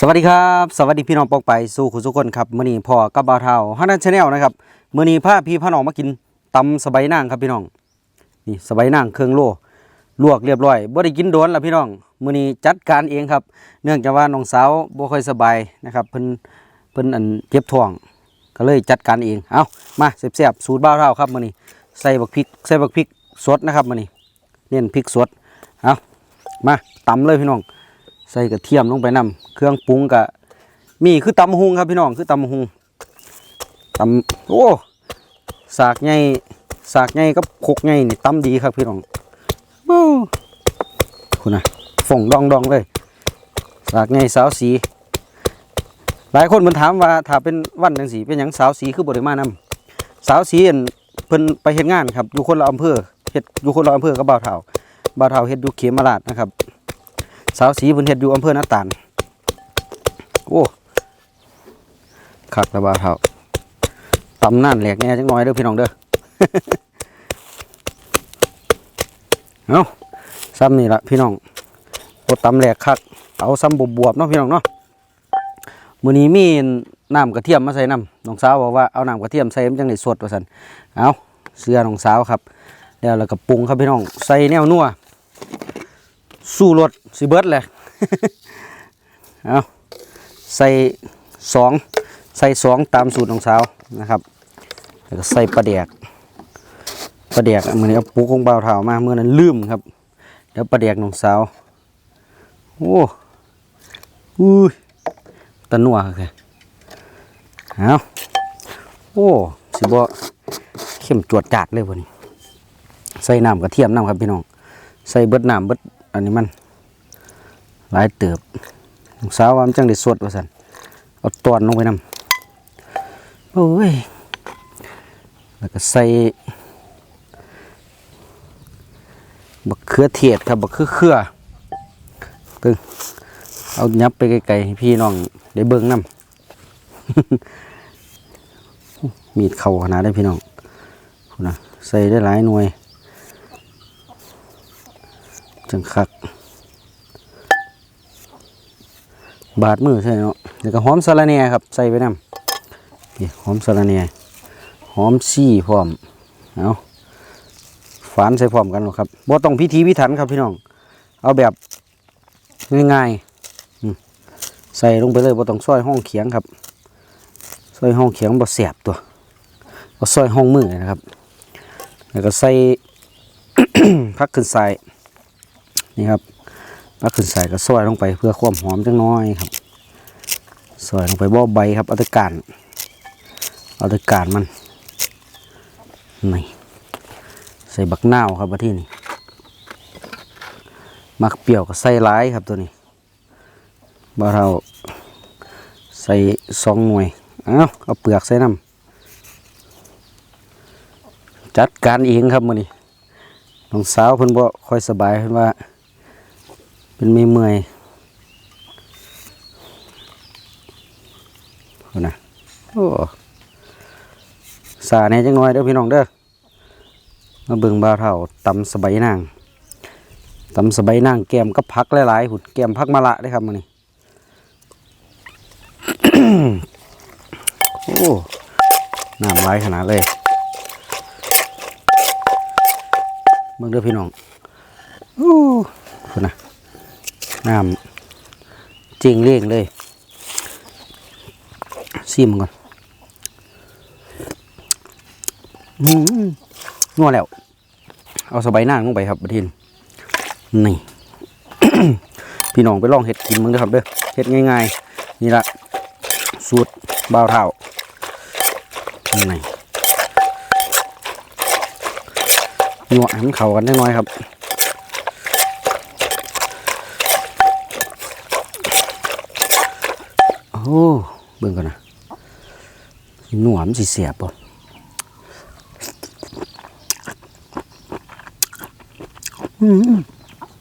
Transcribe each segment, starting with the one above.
สวัสดีครับสวัสดีพี่น้องปองไปสู่คุณทุกคนครับมื้อนี้พ่อกับบาเฒ่าฮันนันชาแนลนะครับมื้อนี้พาพี่พาน้องมากินตำสบายนางครับพี่น้องนี่สบายนางเครื่องโลลวกเรียบร้อยบ่ได้กินโดนแล้วพี่น้องมื้อนี้จัดการเองครับ เนื่องจากว่าน้องสาวบ่ค่อยสบายนะครับเพิ่นเพิ่นอันเจ็บท้อง ก็เลยจัดการเองเอามาแซ่บๆสูตรบ่าเฒ่าครับมื้อนี้ใส่บักพริกใส่บักพริกสดนะครับมื้อนี้เน้นพริกสดเอามาตำเลยพี่น้อง ใส่กระเทียมลงไปนำเครื่องปรุงกะมีคือตำหุงครับพี่น้องคือตำหุงตำโอ้สากใหญ่สากใหญ่กับคกใหญ่นี่ตำดีครับพี่น้องโอ้คุณนะฝงดองดองเลย สากใหญ่สาวสี หลายคนมันถามว่าถ้าเป็นวันจังสีเป็นหยังสาวสีคือบริมานำสาวสีอันเพิ่นไปเฮ็ดงานครับอยู่คนละอำเภอเฮ็ดอยู่คนละอำเภอกับบ่าวเฒ่าบ่าวเฒ่าเฮ็ดอยู่เขมราชนะครับ สาวสีเพิ่นเฮ็ดอยู่อำเภอหน้าตาลโอ้ขักระบาเท่าตำนั่นแหลกแน่จังน้อยเด้อพี่น้องเด้อเอาซ้ำนี่ละพี่น้องโอตำแหลกคักเอาซ้ำบวบๆเนาะพี่น้องเนาะมื้อนี้มีน้ำกระเทียมมาใส่น้ำน้องสาวบอกว่าเอาน้ำกระเทียมใส่มันจังได้สดว่าซั่นเอาเสื้อน้องสาวครับแล้วเราก็ปรุงครับพี่น้องใส่แนวนัว สู้รถสิเบิดเลยเอาใส่สองใส่สองตามสูตรของสาวนะครับแล้วก็ใส่ปลาแดกปลาแดกเหมือนเอาปูของเบาเท้ามาเมื่อนั้นลืมครับเดี๋ยวปลาแดกของสาวโอ้อุ้ยตะนัวเลยเอาโอ้สิบ่เข้มจวดจัดเลยวันนี้ใส่น้ำกระเทียมน้ำครับพี่น้อง ใส่เบิดน้ำเบิด อันนี้มันหลายเติบลูกสาวว่ามันจังได้สดว่าสันเอาตอนลงไปนำโอ้ยแล้วก็ใส่บักเขือเทศครับบักเขือเขือตึงเอายับไปไกลๆให้พี่น้องได้เบิ่งน้ำมีดเข่าขนาดได้พี่น้องนะใส่ได้หลายหน่วย จังคัก บาดมือใช่เนาะเดี๋ยวก็หอมสะระแหน่ครับ ใส่ไปน้ำนี่หอมสะระแหน่หอมซี่พร้อม เอาฝานใส่พร้อมกันหรอกครับบ่ต้องพิธีพิถันครับพี่น้อง เอาแบบง่ายๆใส่ลงไปเลยบ่ต้องซอยห้องเขียงครับซอยห้องเขียงบ่เสียบตัวเอาซอยห้องมือนะครับ แล้วก็ใส่พักขึ้นใส่ นี่ครับปักขึ้นใส่ก็ซอยลงไปเพื่อความหอมจังน้อยครับซอยลงไปบ่อใบครับเอาตะการเอาตะการมันนี่ใส่บักนาวครับที่นี่มักเปรี้ยวก็ใส่ร้ายครับตัวนี้บ่าเราใส่สองหน่วยเอาเอาเปลือกใส่น้ำจัดการเองครับมือนี้น้องสาวเพิ่นบ่ค่อยสบายเพิ่นว่า เป็นไม่เมื่อยๆเอานะโอ้สาเนี่ยจังน้อยเด้อพี่น้องเด้อมาเบิ่งบ่าเท่าตำสบายนางตำสบายนางแกมก็พักหลายๆหุ่นแกมพักมะละได้ครับมื้อนี้โอ้น้ำไหลขนาดเลยเบิ่งเด้อพี่น้องโอ้คุณนะ น้ำจริงเร่งเลยซิมก่อนอืมนัวแล้ว เอาสบายหน้าลงไปครับประทินนี่ พี่น้องไปลองเห็ดกินมึงเด้อครับเด้อเห็ดง่ายๆ นี่ละสูตรบ่าวเท่านี่นัวให้มันเข้ากันได้น้อยครับ โอ้เบิ่งก่อนนะหนวมนสิเสียบป่ะอืม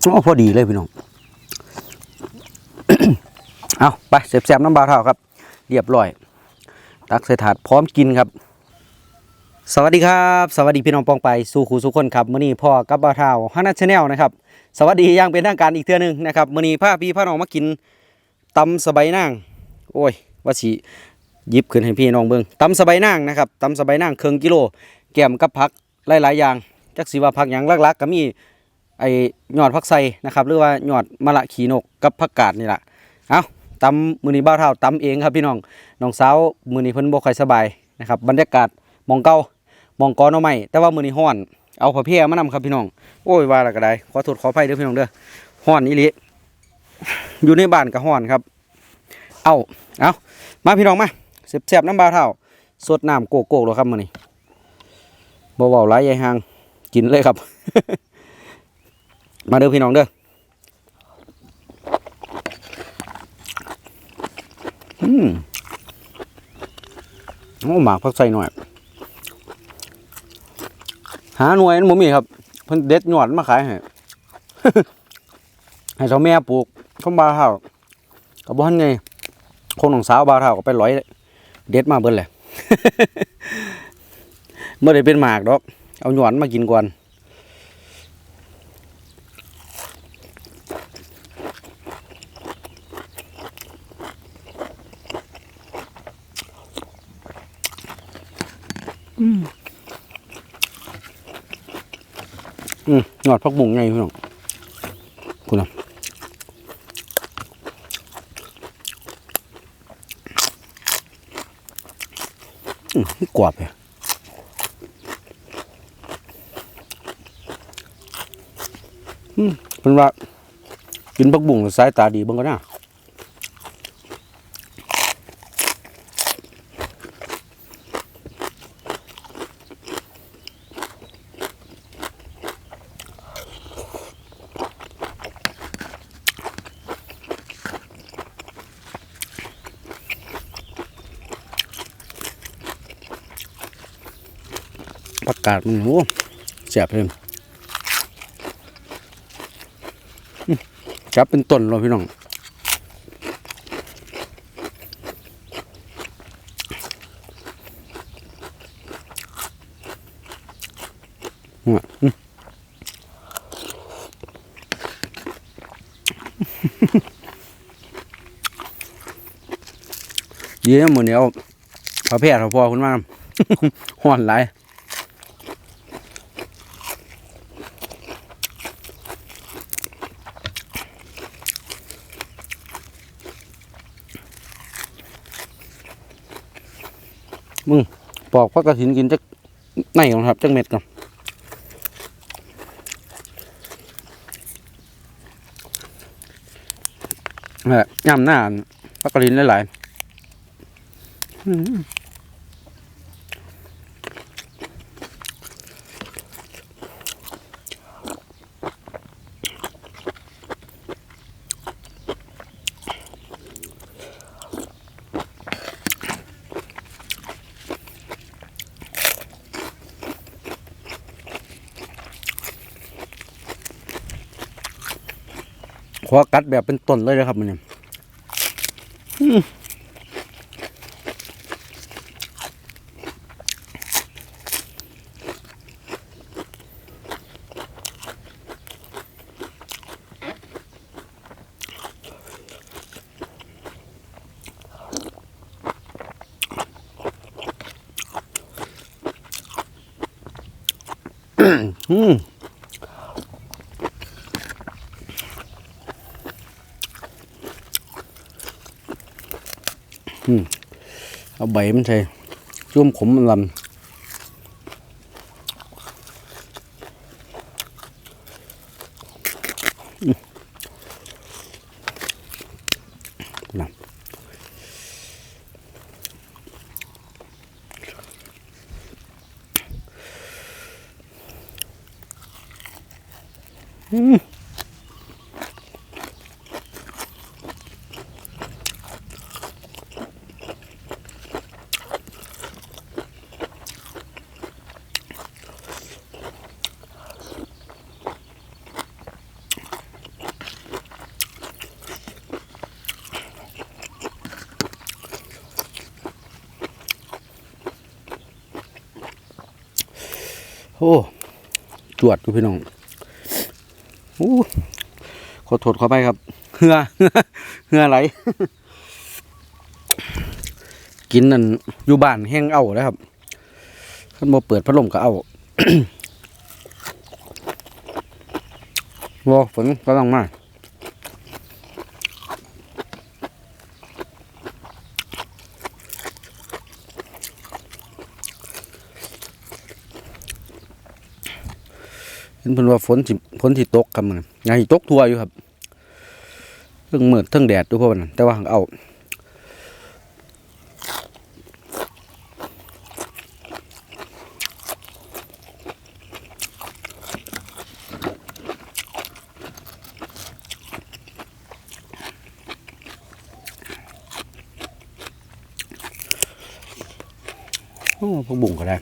โอ้พอดีเลยพี่น้อง เอาไปเสียบๆน้ำบาเท่าครับ เรียบร้อย ตักใส่ถาดพร้อมกินครับ สวัสดีครับ สวัสดีพี่น้องปองไปสู่ครูสุคนครับมื้อนี้พ่อกับบาเท่าฮันนัชแนลนะครับ สวัสดีอย่างเป็นทางการอีกเทื่อหนึงนะครับมื้อนี้พาพี่พาน้องมากินตำสบายนาง โอ้ยว่าสิยิบขึ้นให้พี่น้องเบิ่งตำสบายนางนะครับตำสบายนางเครึ่งกิโล แกมกับผักหลายๆอย่างจักสิว่าผักหยังลักๆก็มีไอ้ยอดผักไซนะครับหรือว่าหยอดมะละขีนกกับผักกาดนี่แหละเอาตำมือนี้บ้าเท่าตำเองครับพี่น้องน้องสาวมือนี้เพิ่นบ่ค่อยสบายนะครับบรรยากาศมองเก่ามองกอน่อไม้แต่ว่ามือนี้ฮ้อนเอาผ้าเพียมานำครับพี่น้องโอ้ยว่าและก็ได้ขอโทษขออภัยเด้อพี่น้องเด้อฮ้อนอีลีอยู่ในบ้านก็ฮ้อนครับ เอา เอามาพี่น้องมาเสียบๆน้ำบาเท่าสดน้ำโกโก้แล้วครับมื้อนี้บ่เว้าหลายยายหางกินเลยครับ มาเด้อพี่น้องเด้ออืมโอ้หมากพักใส่หน่อย หาหน่วยนั้นบ่มีครับเพิ่นเด็ดหยอดมาขายให้ให้เจ้าแม่ปลูกข้าวบาวเท่าก็บ่ทันไง คนของสาวบาวเท่าก็ไปร้อย เด็ดมาเบิ่นแหละเมื่อได้เป็นหมากดอก เอาหยวนมากินก่อนอืมหยอดพักบุ้งไงพี่น้องคุณอะ กรอบเลยเป็นว่ากินผักบุ้งสายตาดีบ้างก็น่า ผักกาดมันโอ้แซ่บเลยจับเป็นต้นเลยพี่น้องเนี่ยอืมเยี่ยมหมดเนี่ยเอาพระแพทย์เขาพอคุณมากห่อนหลาย มึงปอกพักกระถินกินจักไหน่อนครับจักเม็ดก่อนนี่แหละย่ำหน้าพักกระถินหลายๆ ขอกัดแบบเป็นต้นเลยนะครับมันเนี่ยอื้ออืม เอาใบมันใช่จุ่มขมมันลำ อ้จวดดูพี่น้องโอ้ขอโทษขอไปครับเหือเหือไหลกินนั่นอยู่บ้านแห้งเอาแล้วครับขั้นบ่เปิดพัดลมก็เอาวอฝนกำลังมา เพิ่นว่าฝนสิฝนสิตกครับมันยายสิตกทั่วอยู่ครับเทั้งมืดเทั้งแดดดูเพราะว่นั้นแต่ว่าเอาโอ้พวกบุ่งก็ได้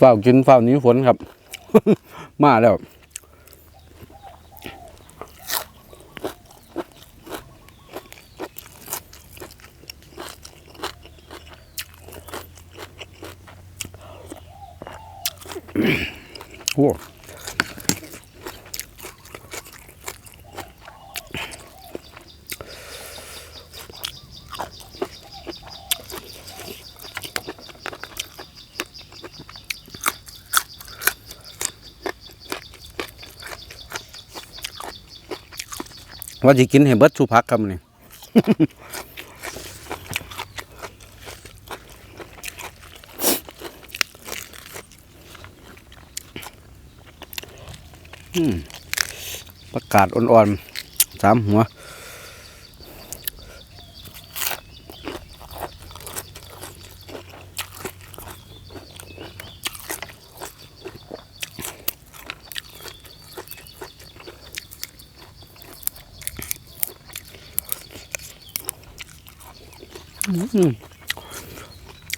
ฝ้ากินฝ้าหนี้ฝนครับ มาแล้ว โอ้ ว่าจะกินให้เบิดสุพักครับนี่ประกาศอ่อนๆสามหัว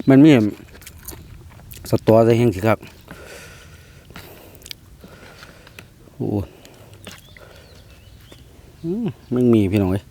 มันมีสตอใส่แห้งสิครับโอ้มไม่มีพี่น้องเอ้ย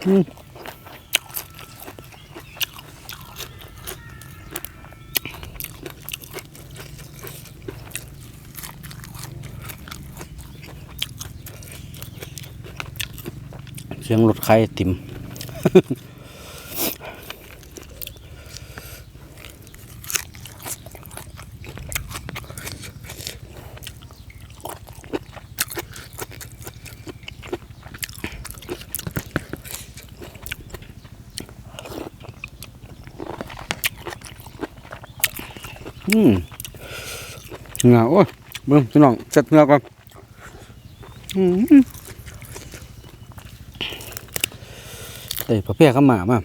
เสียงรถไข่ติม อืมเหงาโอ้ยเบิ่มพี่น้องจัดเงาก่อนอืมเอ้ยพ่อเพี้ยเข้ามามา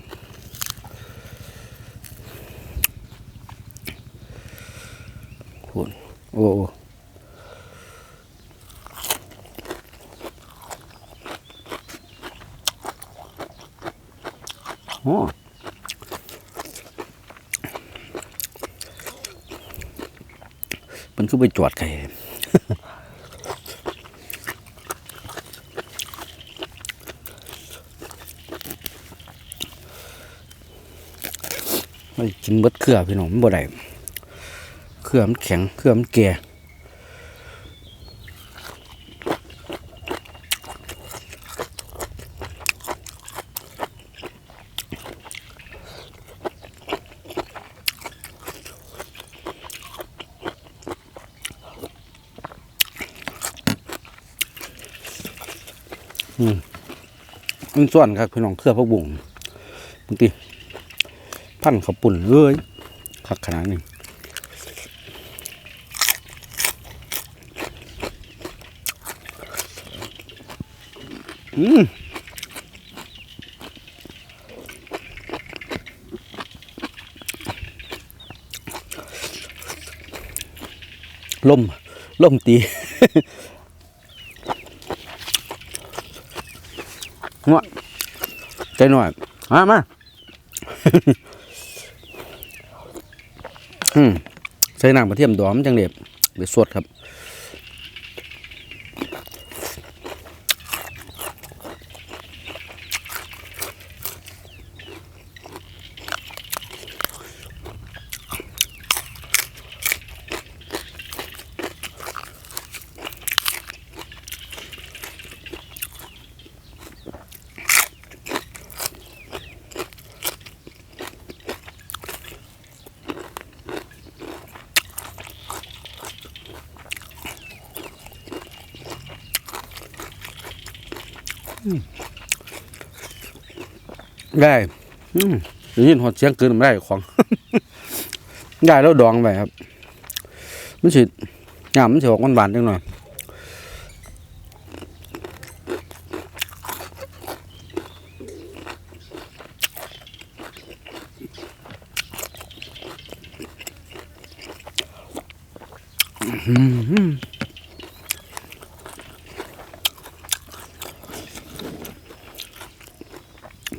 มันก็ไปจอดไข่ไม่กินเบดเครือพี่น้องมับ่ได้เครือมันแข็งเครือมันแก่ มันส่วนครับพี่น้องเครือพวกบุ่งบางทีพันขาวปุ่นเลยคักขนาดนี้อืมลมลมตี หัวใจหน่อยมามาอืมใส่น้ำกระเทียมดอมจังเด็บเดี๋ยวสดครับ ได้ยินหอดเสียงเกินไม่ได้ของได้แล้วดองไปครับ มันสิงามมันสิออกหวานๆจังหน่อย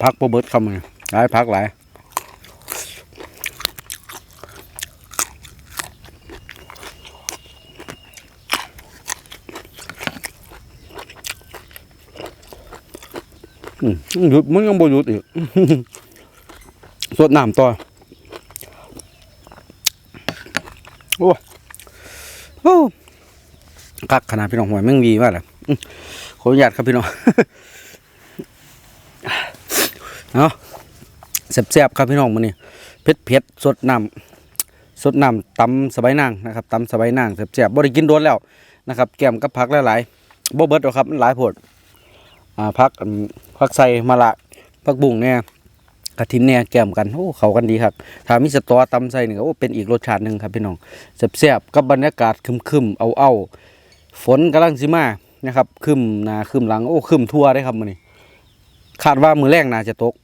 พักโปเบิร์ตคำไงหลายพักหลายอืมหยุดมันยังบ่หยุดอีกสดน้ำต่อโอ้โอ้กักขนาดพี่น้องหวยแม่งวีมากเลยขออนุญาตครับพี่น้อง เอาแซ่บๆครับพี่น้องมื้อนี้เผ็ดเผ็ดๆสดน้ำสดน้ำตำสบายนางนะครับตำสบายนางแซ่บๆบ่ได้กินโดนแล้วนะครับแก้มกับผักหลายๆบ่เบิดหรอกครับมันหลายโพดอ่าพักอันพักใส่มะละพักบุ้งเนี่ยกระถินเนี่ยแก้มกันโอ้เข้ากันดีครับถ้ามีสตอตำใส่นี่ก็โอ้เป็นอีกรสชาติหนึ่งครับพี่น้องแซ่บๆกับบรรยากาศคึมๆเอาเอาๆฝนกำลังสิมานะครับคึมหนาคึมหลังโอ้คึมทั่วได้ครับมื้อนี้ คาดว่ามือแรกน่าจะตก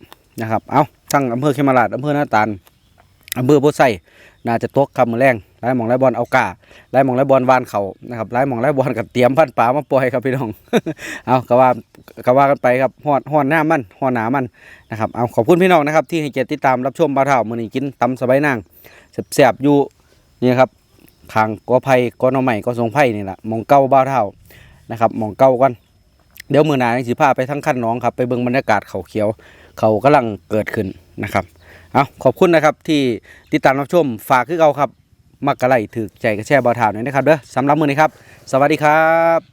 นะครับ เอาทั้งอำเภอเขมราชอำเภอหน้าตาลอำเภอโพไซน่าจะตกครับมือแรงไล่หมองไล่บอลเอากาไล่หมองไล่บอลวานเขานะครับไล่หมองไล่บอลกับเตรียมพันป่ามาปล่อยครับพี่น้อง เอาก็ว่าก็ว่ากันไปครับหอดหอดหน้ามันหอดหนามันนะครับ เอาขอบคุณพี่น้องนะครับที่ให้เกียรติติดตามรับชมบาเท่ามือนี้กินตำสบายนางแซ่บอยู่นี่ครับทางกอไผ่กอหนอใหม่กอสงไผ่นี่แหละหมองเก้าบ้าเท่านะครับหมองเก้ากัน เดี๋ยวมือหนาสิพาไปทั้งขั้นน้องครับ ไปเบิ่งบรรยากาศเขาเขียว เขากำลังเกิดขึ้นนะครับเอาขอบคุณนะครับที่ติดตามรับชมฝากคือเราครับ มักกะไลถือใจกระแช่บอถาวหน่อยนะครับเด้อสำหรับมือนี้ครับ สวัสดีครับ